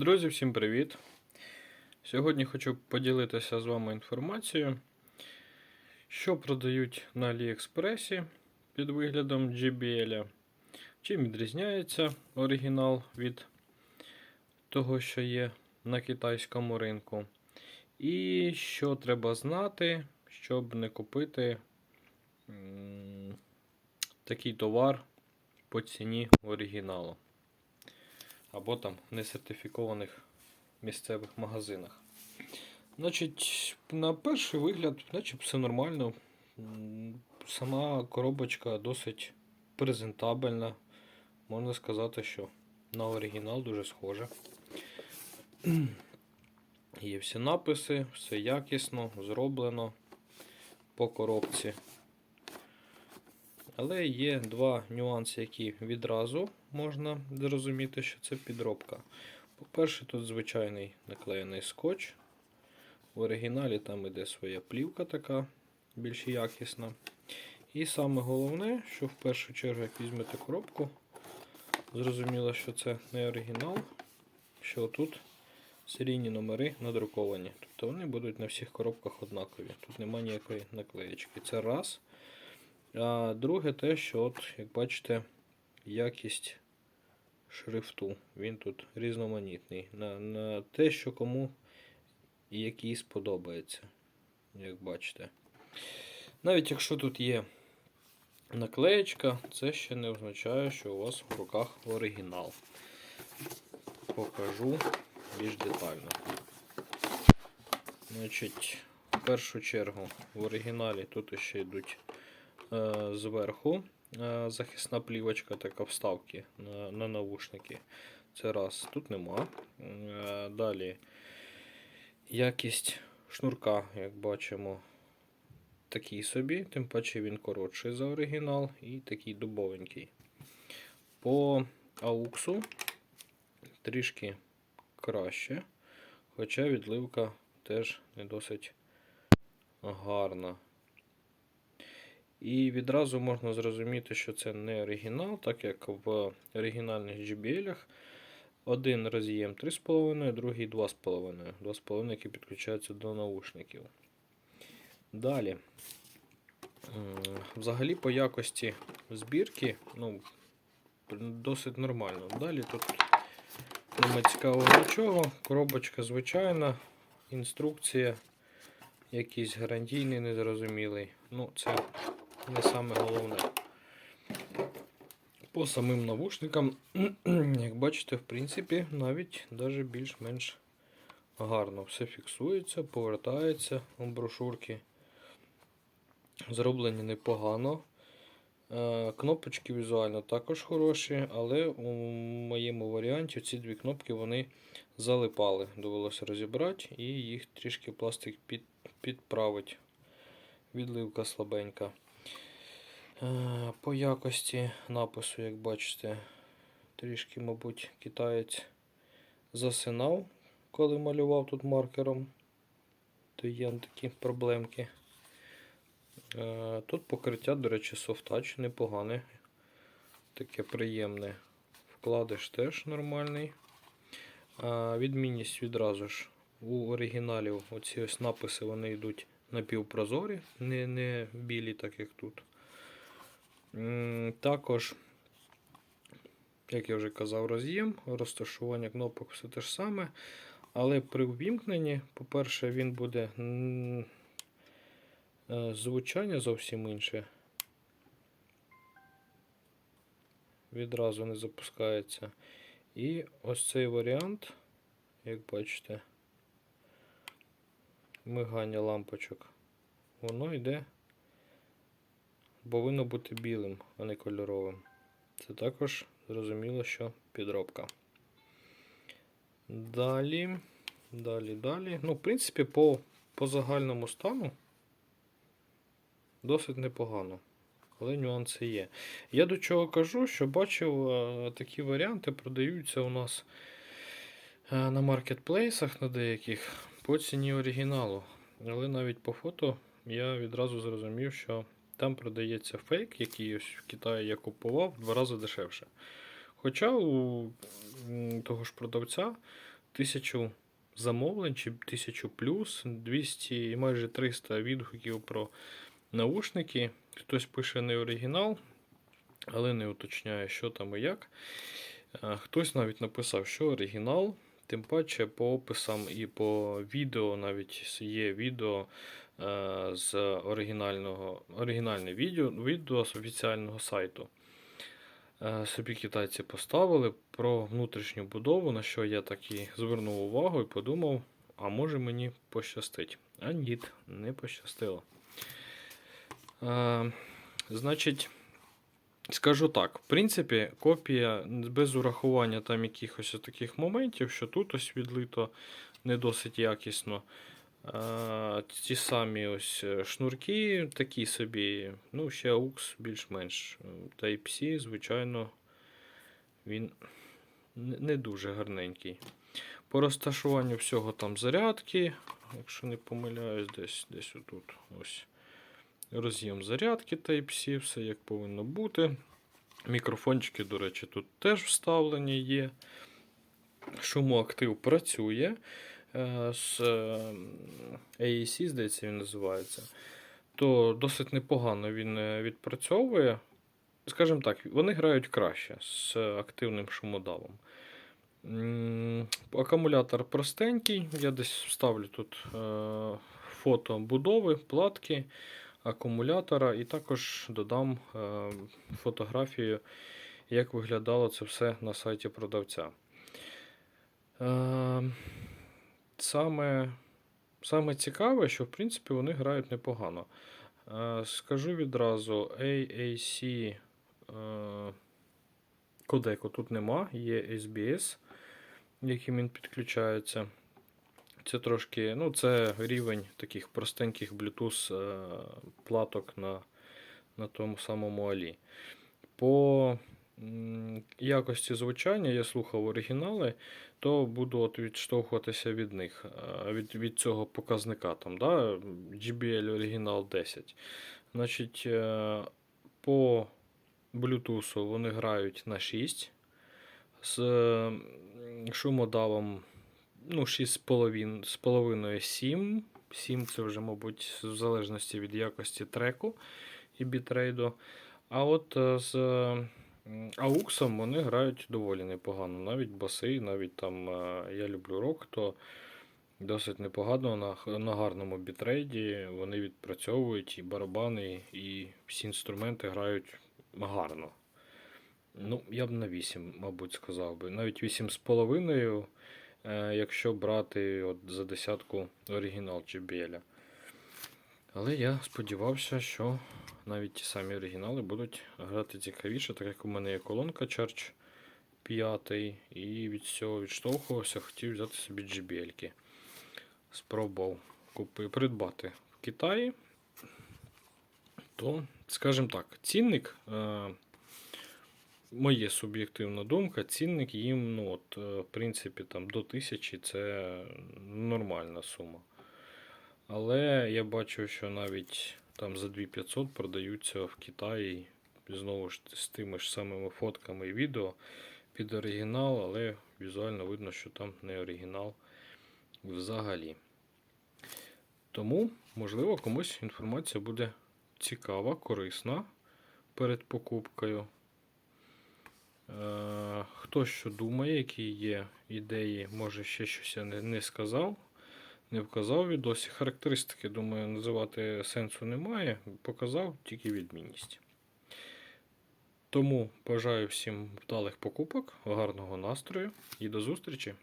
Друзі, всім привіт! Сьогодні хочу поділитися з вами інформацією, що продають на Аліекспресі під виглядом JBL. Чим відрізняється оригінал від того, що є на китайському ринку. І що треба знати, щоб не купити такий товар по ціні оригіналу або там несертифікованих місцевих магазинах. Значить, на перший вигляд, значить, все нормально. Сама коробочка досить презентабельна. Можна сказати, що на оригінал дуже схожа. Є всі написи, все якісно, зроблено по коробці. Але є два нюанси, які відразу можна зрозуміти, що це підробка. По-перше, тут звичайний наклеєний скотч. В оригіналі там іде своя плівка така, більш якісна. І саме головне, що в першу чергу, як візьмете коробку, зрозуміло, що це не оригінал, що тут серійні номери надруковані. Тобто вони будуть на всіх коробках однакові. Тут немає ніякої наклеєчки. Це раз. А друге те, що, от, як бачите, якість шрифту. Він тут різноманітний. На, на те, що кому який сподобається, як бачите. Навіть якщо тут є наклеєчка, це ще не означає, що у вас в руках оригінал. Покажу більш детально. Значить, в першу чергу в оригіналі тут ще йдуть зверху е, захисна плівочка, така вставки на, на навушники. Це раз, тут нема. Е, далі якість шнурка, як бачимо, такий собі, тим паче він коротший за оригінал і такий дубовенький. По ауксу трішки краще, хоча відливка теж не досить гарна. І відразу можна зрозуміти, що це не оригінал, так як в оригінальних JBL один роз'єм 3,5, другий 2,5. 2,5, які підключаються до наушників. Далі. Взагалі по якості збірки ну, досить нормально. Далі тут немає цікавого нічого. Коробочка звичайна, інструкція, якийсь гарантійний, незрозумілий. Ну, це не саме головне. По самим навушникам, як бачите, в принципі, навіть даже більш-менш гарно. Все фіксується, повертається у брошурки. Зроблені непогано. Е, Кнопочки візуально також хороші, але у моєму варіанті ці дві кнопки вони залипали. Довелося розібрати і їх трішки пластик під, підправить. Відливка слабенька. Е, По якості напису, як бачите, трішки, мабуть, китаєць засинав, коли малював тут маркером. То є такі проблемки. Е, Тут покриття, до речі, софтач непогане. Таке приємне. Вкладиш теж нормальний. Відмінність відразу ж. У оригіналів оці ось написи вони йдуть напівпрозорі, не, не білі, так як тут. Також, як я вже казав, роз'єм, розташування кнопок все те ж саме. Але при ввімкненні, по-перше, він буде е, звучання зовсім інше. Відразу не запускається. І ось цей варіант, як бачите, мигання лампочок, воно йде повинно бути білим, а не кольоровим. Це також зрозуміло, що підробка. Далі, далі, далі. Ну, в принципі, по, по загальному стану досить непогано. Але нюанси є. Я до чого кажу, що бачив, е, такі варіанти продаються у нас е, на маркетплейсах на деяких по ціні оригіналу. Але навіть по фото я відразу зрозумів, що там продається фейк, який ось в Китаї я купував в два рази дешевше. Хоча у того ж продавця тисячу замовлень чи 1000 плюс, 200 і майже 300 відгуків про наушники. Хтось пише не оригінал, але не уточняє, що там і як. Хтось навіть написав, що оригінал. Тим паче по описам і по відео навіть є відео з оригінального оригінальне відео, відео з офіціального сайту. Е, Собі китайці поставили про внутрішню будову, на що я так і звернув увагу і подумав, а може мені пощастить. А ні, не пощастило. Е, значить, скажу так: в принципі, копія без урахування там якихось таких моментів, що тут ось відлито не досить якісно. Ті самі ось е, шнурки, такі собі, ну, ще AUX більш-менш. Type-C, звичайно, він не дуже гарненький. По розташуванню всього там зарядки, якщо не помиляюсь, десь десь отут ось роз'єм зарядки Type-C, все як повинно бути. Мікрофончики, до речі, тут теж вставлені є. Шумоактив працює. Е, З е, AAC, здається, він називається. То досить непогано він е, відпрацьовує. Скажімо так, вони грають краще з активним шумодавом. Акумулятор простенький. Я десь вставлю тут е, фото будови, платки акумулятора, і також додам фотографію, як виглядало це все на сайті продавця. Саме, саме цікаве, що в принципі вони грають непогано. Е, Скажу відразу, AAC е, кодеку тут нема, є SBS, яким він підключається. Це трошки, ну, це рівень таких простеньких Bluetooth е, платок на, на тому самому Алі. По якості звучання я слухав оригінали, то буду от відштовхуватися від них, е, від, від цього показника. Там, да, JBL оригінал 10. Значить, е, по Bluetooth вони грають на 6 з шумодавом ну, 6,5 з половиною 7. 7 це вже, мабуть, в залежності від якості треку і бітрейду. А от е, з м, AUX вони грають доволі непогано. Навіть баси, навіть там е, я люблю рок, то досить непогано на, на гарному бітрейді вони відпрацьовують і барабани, і всі інструменти грають гарно. Ну, я б на 8, мабуть, сказав би. Навіть 8,5, е, якщо брати от за десятку оригінал JBL. Але я сподівався, що навіть ті самі оригінали будуть грати цікавіше, так як у мене є колонка Charge 5, і від цього відштовхувався, хотів взяти собі JBL. Спробував купи, придбати в Китаї. То, скажімо так, цінник. Е, Моє суб'єктивна думка, цінник їм, ну, от, е, в принципі, там, до тисячі це нормальна сума. Але я бачу, що навіть там за 2500 продаються в Китаї знову ж з тими ж самими фотками і відео під оригінал, але візуально видно, що там не оригінал взагалі. Тому, можливо, комусь інформація буде цікава, корисна перед покупкою. Е, Хто що думає, які є ідеї, може ще щось я не, не сказав, не вказав відосі. Характеристики, думаю, називати сенсу немає. Показав тільки відмінність. Тому бажаю всім вдалих покупок, гарного настрою і до зустрічі!